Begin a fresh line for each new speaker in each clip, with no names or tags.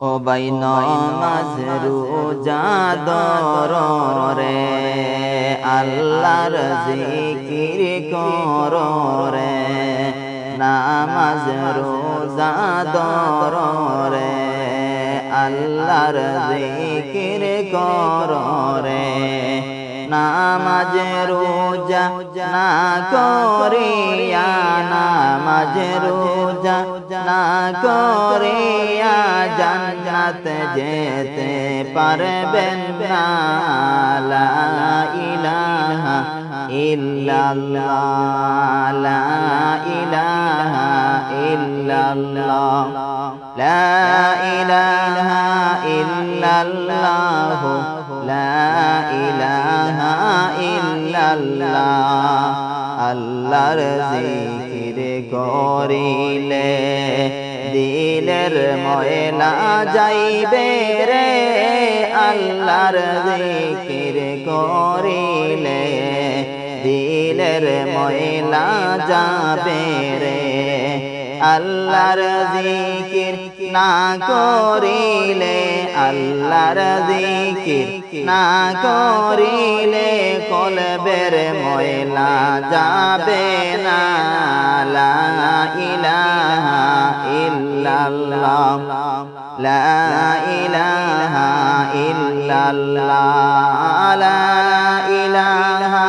ও নয় নামাজ রোজা রে। আল্লাহর জিকির কর রে। নামাজ রোজা রে। আল্লাহর জিকির কর রে। নামাজ রোজা না করিয়া, নামাজ রোজা না করিয়া জান্নাত যেতে পারবেন না। লা ইলাহা ইল্লাল্লাহ, লা ইলাহা ইল্লাল্লাহ, লা ইলাহা ইল্লাল্লাহ। ইল্লাল্লাহ আল্লাহর জিকির করিলে দিলের ময়লা যাইবে রে। আল্লাহর জিকির করিলে দিলের ময়লা যাবে রে। আল্লাহর জিকির না করিলে আল্লাহর জিকির না করিলে কলবের ময়লা যাবে না। লা ইলাহা ইল্লাল্লাহ। লা ইলাহা ইল্লাল্লাহ। লা ইলাহা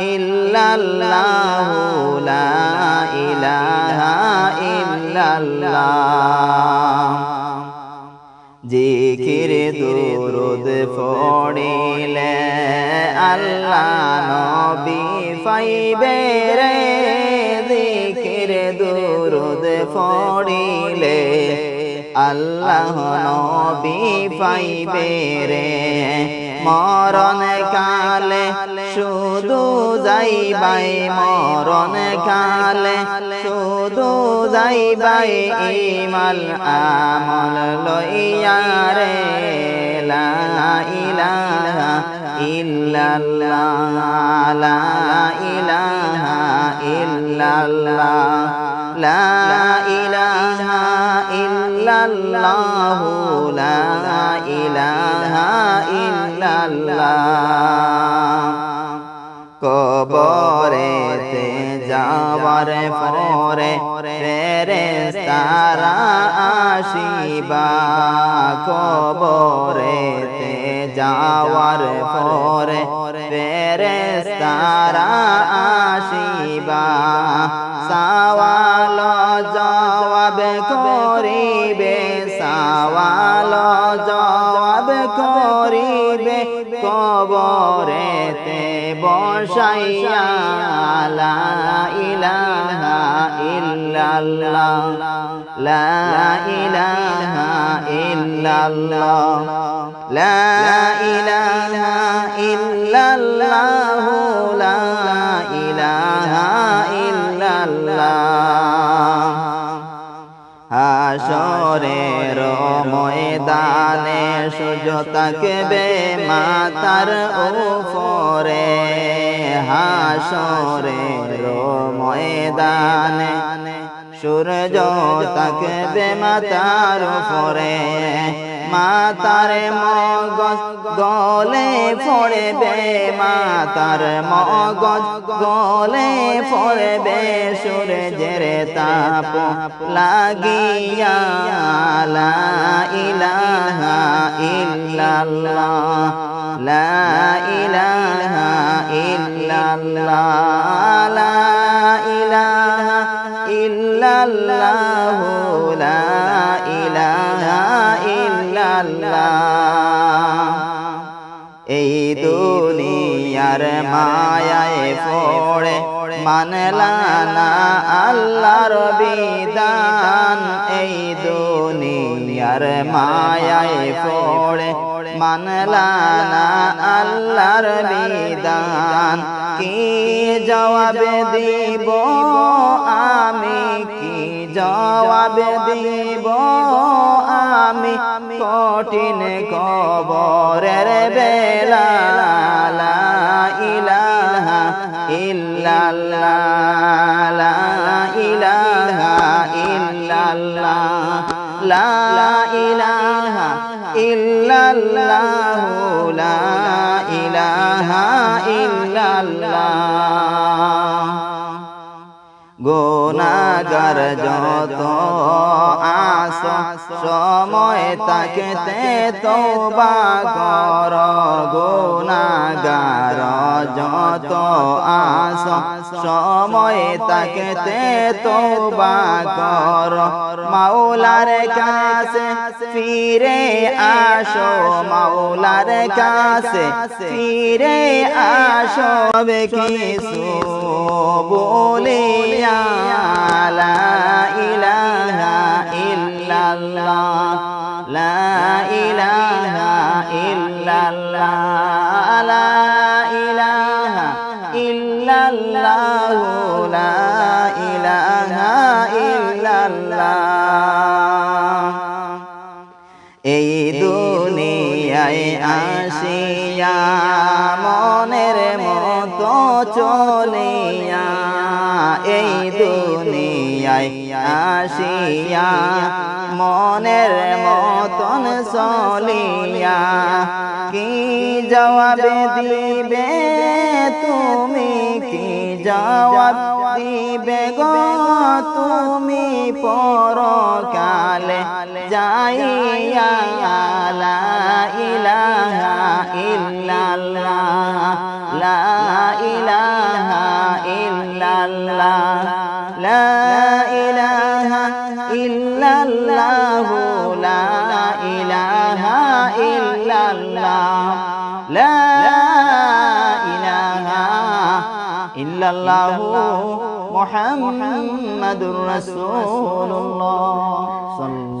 ইল্লাল্লাহ। লা ইলাহা ইল্লাল্লাহ। জিকির দুরুদ পড়িলে আল্লাহ নবী পাইবে রে। জিকির দুরুদ পড়িলে আল্লাহ নবী পাইবে রে। মরণ কালে শুধু যাই বাই মরণ কালে শুধু যাইবাই ইমাল আমল লইয়া রে লা ইলাহা ইল্লাল্লাহ লা ইলাহা ইল্লাল্লাহ লা ইলাহা ইল্লাল্লাহ লা ইলাহা ইল্লাল্লাহ। কবরেতে যাওয়ার পরে রে তারা আসিবা। কবরেতে যাওয়ার পরে রে তারা কবরেতে বসাইয়া, লা ইলাহা ইল্লাল্লাহ, লা ইলাহা ইল্লাল্লাহ, লা ইলাহা ইল্লাল্লাহ, লা ইলাহা ইল্লাল্লাহ। হাসরের ময়দানে সূর্য বে মাতার উপরে হাসরে ময়দানে সূর্য থাকবে মাতার উপরে। মাতার মগজ গলে পড়বে, মাতার মগজ গলে পড়বে। সূর্যের তাপ লাগিয়া, লা ইলাহা ইল্লাল্লাহ, লা ইলাহা ইল্লাল্লাহ, লা ইলাহা এই দুনিয়ার মায়ায় পড়ে মানলা না আল্লাহর বিধান। এই দুনিয়ার মায়ায় পড়ে মানলা না আল্লাহর বিধান। কি জবাব দিব আমি? কি জবাব দিব? আমি কঠিন কবরের বেলা ইলাহা ইল্লাল্লাহ লা ইলাহা ইল্লাল্লাহ লা ইলাহা ইল্লাল্লাহু লা ইলাহা গোনাগার যত আস, সময় তাকেতে তোবা কর। গোনাগার যত আস, সময় তাকেতে তোবা কর। মাওলার কাছে ফিরে আসো, মাওলার কাছে ফিরে আসো কিছু বলিয়া লা ইলাহা ইল্লাল্লাহ, লা ইলাহা ইল্লাল্লাহ, লা ইলাহা ইল্লাল্লাহ, লা ইলাহা ইল্লাল্লাহ। এই দুনিয়ায় আসিয়া মনের মতো চলিয়া এই দুনিয়ায় আসিয়া মনের মতন চলিয়া কি জবাব দিবে তুমি কি জবাব দিবে গো তুমি পরকালে, যাইয়া লা ইলাহা ইল্লাল্লাহ, লা ইলাহা ইল্লাল্লাহ, লা ইলাহা ইল্লাল্লাহ, লা ইলাহা ইল্লাল্লাহ, লা الله محمد رسول الله.